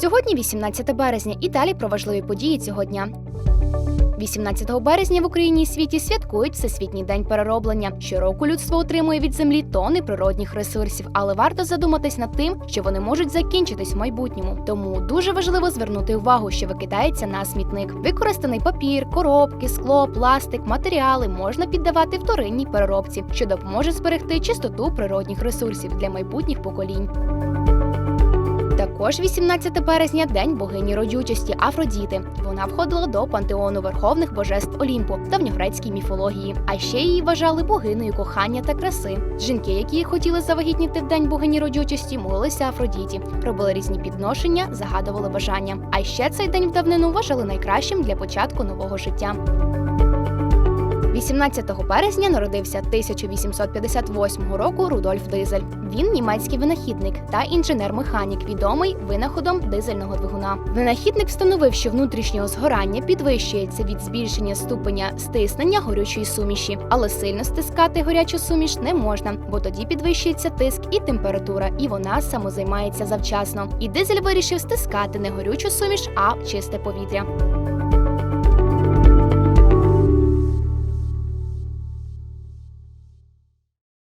Сьогодні 18 березня і далі про важливі події цього дня. 18 березня в Україні і світі святкують Всесвітній день перероблення. Щороку людство отримує від землі тони природних ресурсів, але варто задуматись над тим, що вони можуть закінчитись в майбутньому. Тому дуже важливо звернути увагу, що викидається на смітник. Використаний папір, коробки, скло, пластик, матеріали можна піддавати вторинній переробці, що допоможе зберегти чистоту природних ресурсів для майбутніх поколінь. Також 18 березня день богині родючості Афродіти. Вона входила до пантеону верховних божеств Олімпу давньогрецькій міфології. А ще її вважали богинею кохання та краси. Жінки, які хотіли завагітніти в день богині родючості, молилися Афродіті, робили різні підношення, загадували бажання. А ще цей день в давнину вважали найкращим для початку нового життя. 18 березня народився 1858 року Рудольф Дизель. Він німецький винахідник та інженер-механік, відомий винаходом дизельного двигуна. Винахідник встановив, що внутрішнього згорання підвищується від збільшення ступеня стиснення горючої суміші, але сильно стискати горячу суміш не можна, бо тоді підвищується тиск і температура, і вона самозаймається завчасно. І дизель вирішив стискати не горючу суміш, а чисте повітря.